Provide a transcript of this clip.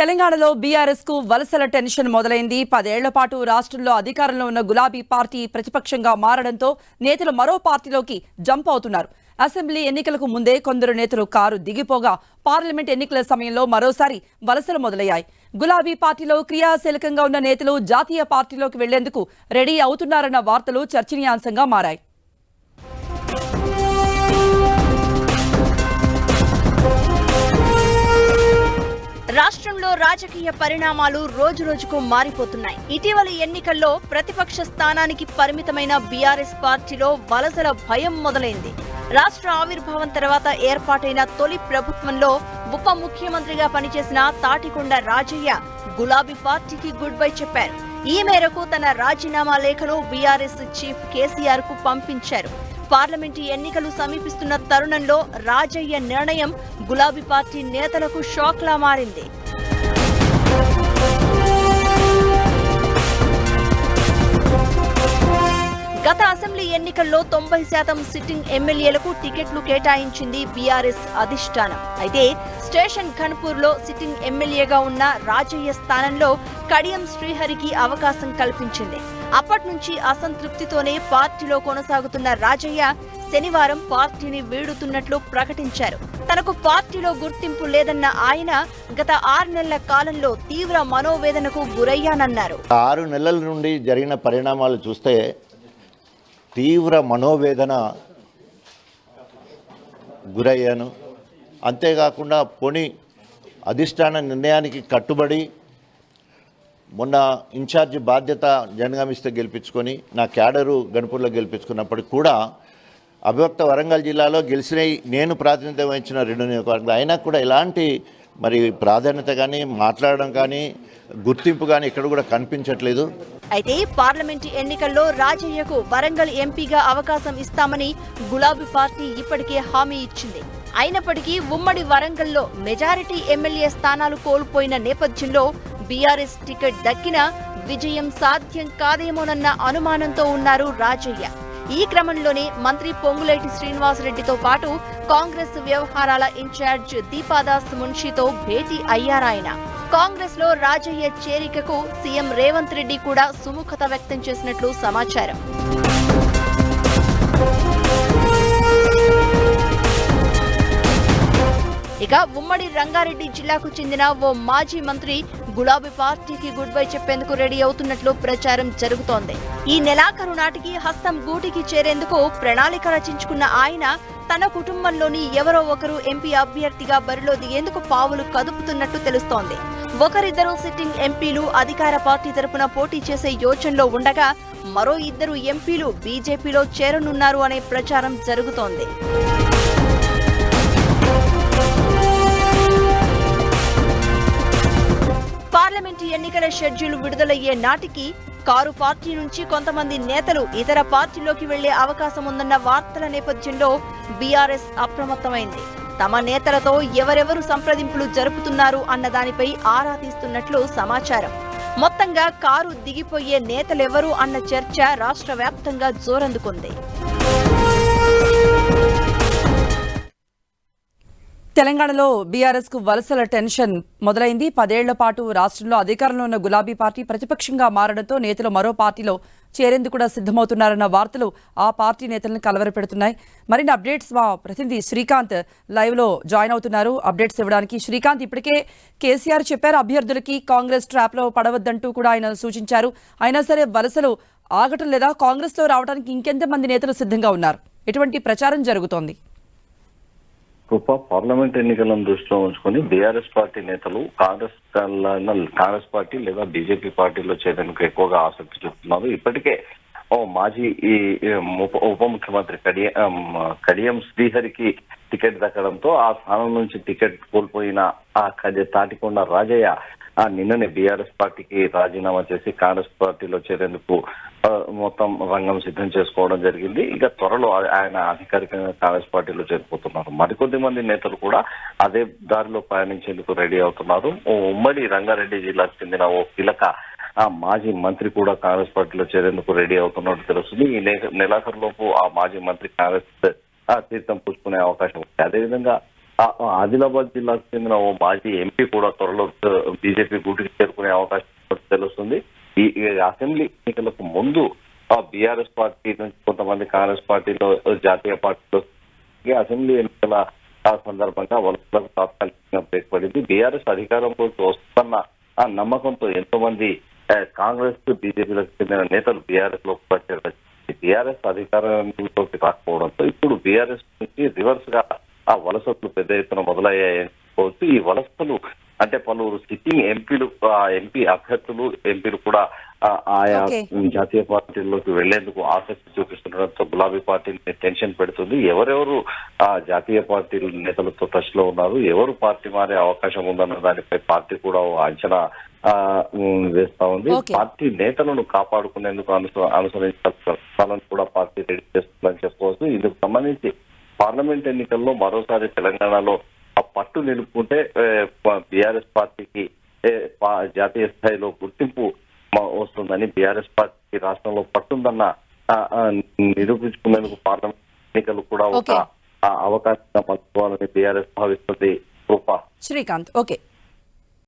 తెలంగాణలో బీఆర్ఎస్కు వలసల టెన్షన్ మొదలైంది. పదేళ్ళ పాటు రాష్ట్రంలో అధికారంలో ఉన్న గులాబీ పార్టీ ప్రతిపక్షంగా మారడంతో నేతలు మరో పార్టీలోకి జంప్ అవుతున్నారు. అసెంబ్లీ ఎన్నికలకు ముందే కొందరు నేతలు కారు దిగిపోగా పార్లమెంట్ ఎన్నికల సమయంలో మరోసారి వలసలు మొదలయ్యాయి. గులాబీ పార్టీలో క్రియాశీలకంగా ఉన్న నేతలు జాతీయ పార్టీలోకి వెళ్ళేందుకు రెడీ అవుతున్నారన్న వార్తలు చర్చనీయాంశంగా మారాయి. రాజకీయ పరిణామాలు రోజురోజుకు మారిపోతున్నాయి. ఇటీవల ఎన్నికల్లో ప్రతిపక్ష స్థానానికి పరిమితమైన బీఆర్ఎస్ పార్టీలో వలసల భయం మొదలైంది. రాష్ట్ర ఆవిర్భావం తర్వాత ఏర్పాటైన తొలి ప్రభుత్వంలో ఉప ముఖ్యమంత్రిగా పనిచేసిన తాటికొండ రాజయ్య గులాబీ పార్టీకి గుడ్ బై చెప్పారు. ఈ మేరకు తన రాజీనామా లేఖను బీఆర్ఎస్ చీఫ్ కేసీఆర్కు పంపించారు. పార్లమెంటు ఎన్నికలు సమీపిస్తున్న తరుణంలో రాజయ్య నిర్ణయం గులాబీ పార్టీ నేతలకు షాక్లా మారింది. గత అసెంబ్లీ ఎన్నికల్లో తొంభై శాతం సిట్టింగ్ ఎమ్మెల్యేలకు టికెట్లు కేటాయించింది బీఆర్ఎస్ అధిష్టానం. అయితే స్టేషన్ ఖన్పూర్లో సిట్టింగ్ ఎమ్మెల్యేగా ఉన్న రాజయ్య స్థానంలో కడియం శ్రీహరికి అవకాశం కల్పించింది. అప్పటి నుంచి అసంతృప్తితోనే పార్టీలో కొనసాగుతున్న రాజయ్య శనివారం పార్టీని వీడుతున్నట్లు ప్రకటించారు. తనకు పార్టీలో గుర్తింపు లేదన్న ఆయన గత ఆరు నెలల కాలంలో తీవ్ర మనోవేదనకు గురయ్యానన్నారు. ఆరు నెలల నుండి జరిగిన పరిణామాలు చూస్తే తీవ్ర మనోవేదన గురయ్యాను. అంతేకాకుండా పొని అధిష్టాన నిర్ణయానికి కట్టుబడి మొన్న ఇన్ఛార్జ్ బాధ్యత జనగామిస్తే గెలిపించుకొని నా క్యాడరు గణపూర్లో గెలిపించుకున్నప్పటికి కూడా అభివక్త వరంగల్ జిల్లాలో గెలిచిన నేను ప్రాతినిధ్యం వహించిన రెండు నియోజకవర్గాలు. అయినా కూడా ఎలాంటి మరి ప్రాధాన్యత కానీ మాట్లాడడం కానీ గుర్తింపు కానీ ఇక్కడ కూడా కనిపించట్లేదు. అయితే పార్లమెంట్ ఎన్నికల్లో రాజయ్యకు వరంగల్ ఎంపీగా అవకాశం ఇస్తామని గులాబీ పార్టీ ఇప్పటికే హామీ ఇచ్చింది. అయినప్పటికీ ఉమ్మడి వరంగల్లో మెజారిటీ ఎమ్మెల్యే స్థానాలు కోల్పోయిన నేపథ్యంలో బీఆర్ఎస్ టికెట్ దక్కినా విజయం సాధ్యం కాదేమోనన్న అనుమానంతో ఉన్నారు రాజయ్య. ఈ క్రమంలోనే మంత్రి పొంగులేటి శ్రీనివాసరెడ్డితో పాటు కాంగ్రెస్ వ్యవహారాల ఇన్ఛార్జ్ దీపాదాస్ మున్షితో భేటీ అయ్యారాయన కాంగ్రెస్లో రాజయ్య చేరికకు సీఎం రేవంత్ రెడ్డి కూడా సుముఖత వ్యక్తం చేసినట్లు సమాచారం. ఇక ఉమ్మడి రంగారెడ్డి జిల్లాకు చెందిన ఓ మాజీ మంత్రి గులాబీ పార్టీకి గుడ్ బై చెప్పేందుకు రెడీ అవుతున్నట్లు ప్రచారం జరుగుతోంది. ఈ నెలాఖరు నాటికి హస్తం గూటికి చేరేందుకు ప్రణాళిక రచించుకున్న ఆయన తన కుటుంబంలోని ఎవరో ఒకరు ఎంపీ అభ్యర్థిగా బరిలో దిగేందుకు పావులు కదుపుతున్నట్టు తెలుస్తోంది. ఒకరిద్దరు సిట్టింగ్ ఎంపీలు అధికార పార్టీ తరపున పోటీ చేసే యోచనలో ఉండగా మరో ఇద్దరు ఎంపీలు బీజేపీలో చేరనున్నారు అనే ప్రచారం జరుగుతోంది. పార్లమెంటు ఎన్నికల షెడ్యూల్ విడుదలయ్యే నాటికి కారు పార్టీ నుంచి కొంతమంది నేతలు ఇతర పార్టీలోకి వెళ్ళే అవకాశం ఉందన్న వార్తల నేపథ్యంలో బీఆర్ఎస్ అప్రమత్తమైంది. తమ నేతలతో ఎవరెవరు సంప్రదింపులు జరుపుతున్నారు అన్న దానిపై ఆరా తీస్తున్నట్లు సమాచారం. మొత్తంగా కారు దిగిపోయే నేతలెవరు అన్న చర్చ రాష్ట్ర వ్యాప్తంగా జోరందుకుంది. తెలంగాణలో బీఆర్ఎస్కు వలసల టెన్షన్ మొదలైంది. పదేళ్ళ పాటు రాష్ట్రంలో అధికారంలో ఉన్న గులాబీ పార్టీ ప్రతిపక్షంగా మారడంతో నేతలు మరో పార్టీలో చేరేందుకు కూడా సిద్ధమవుతున్నారన్న వార్తలు ఆ పార్టీ నేతలను కలవరపెడుతున్నాయి. మరిన్ని అప్డేట్స్ మా ప్రతినిధి శ్రీకాంత్ లైవ్లో జాయిన్ అవుతున్నారు. అప్డేట్స్ ఇవ్వడానికి శ్రీకాంత్ ఇప్పటికే కేసీఆర్ చెప్పారు అభ్యర్థులకి కాంగ్రెస్ ట్రాప్లో పడవద్దంటూ కూడా ఆయన సూచించారు. అయినా సరే వలసలు ఆగటం లేదా కాంగ్రెస్లో రావడానికి ఇంకెంతమంది నేతలు సిద్ధంగా ఉన్నారు? ఎటువంటి ప్రచారం జరుగుతోంది? పార్లమెంట్ ఎన్నికలను దృష్టిలో ఉంచుకొని బీఆర్ఎస్ పార్టీ నేతలు కాంగ్రెస్ కాంగ్రెస్ పార్టీ లేదా బీజేపీ పార్టీలో చేరేందుకు ఎక్కువగా ఆసక్తి చూపుతున్నారు. ఇప్పటికే ఓ మాజీ ఈ ఉప ఉప ముఖ్యమంత్రి కడియం కడియం శ్రీహరికి టికెట్ దక్కడంతో ఆ స్థానం నుంచి టికెట్ కోల్పోయిన ఆ కడి తాటికొండ రాజయ్య నిన్ననే బీఆర్ఎస్ పార్టీకి రాజీనామా చేసి కాంగ్రెస్ పార్టీలో చేరేందుకు మొత్తం రంగం సిద్ధం చేసుకోవడం జరిగింది. ఇక త్వరలో ఆయన అధికారికంగా కాంగ్రెస్ పార్టీలో చేరిపోతున్నారు. మరికొద్ది మంది నేతలు కూడా అదే దారిలో ప్రయాణించేందుకు రెడీ అవుతున్నారు. ఉమ్మడి రంగారెడ్డి జిల్లాకు చెందిన ఓ కీలక ఆ మాజీ మంత్రి కూడా కాంగ్రెస్ పార్టీలో చేరేందుకు రెడీ అవుతున్నట్టు తెలుస్తుంది. ఈ నె- నెలాఖరులోపు ఆ మాజీ మంత్రి కాంగ్రెస్ ఆ తీర్థం పుచ్చుకునే అవకాశం ఉంది. అదేవిధంగా ఆదిలాబాద్ జిల్లాకు చెందిన ఓ మాజీ ఎంపీ కూడా త్వరలో బీజేపీ గూటికి చేరుకునే అవకాశం తెలుస్తుంది. ఈ అసెంబ్లీ ఎన్నికలకు ముందు ఆ బీఆర్ఎస్ పార్టీ నుంచి కొంతమంది కాంగ్రెస్ పార్టీలో జాతీయ పార్టీలో అసెంబ్లీ ఎన్నికల సందర్భంగా వలసలకు తాత్కాలికంగా బ్రేక్ పడింది. బీఆర్ఎస్ అధికారంలోకి వస్తున్న ఆ నమ్మకంతో ఎంతో మంది కాంగ్రెస్ బీజేపీలకు చెందిన నేతలు బీఆర్ఎస్లోకి వచ్చారు బీఆర్ఎస్ అధికారంలోకి రాకపోవడంతో ఇప్పుడు బీఆర్ఎస్ నుంచి రివర్స్గా ఆ వలసలు పెద్ద ఎత్తున మొదలయ్యాయని చెప్పుకోవచ్చు ఈ వలసలు అంటే పలువురు సిట్టింగ్ ఎంపీలు ఎంపీ అభ్యర్థులు ఎంపీలు కూడా ఆయా. జాతీయ పార్టీల్లోకి వెళ్ళేందుకు ఆసక్తి చూపిస్తుండడంతో గులాబీ పార్టీని టెన్షన్ పెడుతుంది. ఎవరెవరు ఆ జాతీయ పార్టీల నేతలతో టచ్లో ఉన్నారు? ఎవరు పార్టీ మారే అవకాశం ఉందన్న దానిపై పార్టీ కూడా అంచనా వేస్తా ఉంది. పార్టీ నేతలను కాపాడుకునేందుకు అనుస- అనుసరించాల్సిన కూడా పార్టీ రెడీ చేస్తుందని చెప్పుకోవచ్చు ఇందుకు సంబంధించి పార్లమెంట్ ఎన్నికల్లో మరోసారి తెలంగాణలో ఆ పట్టు నిలుపుకుంటే బీఆర్ఎస్ పార్టీకి జాతీయ స్థాయిలో గుర్తింపు వస్తుందని బీఆర్ఎస్ పార్టీకి రాష్ట్రంలో పట్టుందన్న నిరూపించుకునేందుకు పార్లమెంట్ ఎన్నికలు కూడా ఒక అవకాశంగా పంచుకోవాలని బీఆర్ఎస్ భావిస్తుంది రూపా. శ్రీకాంత్ ఓకే.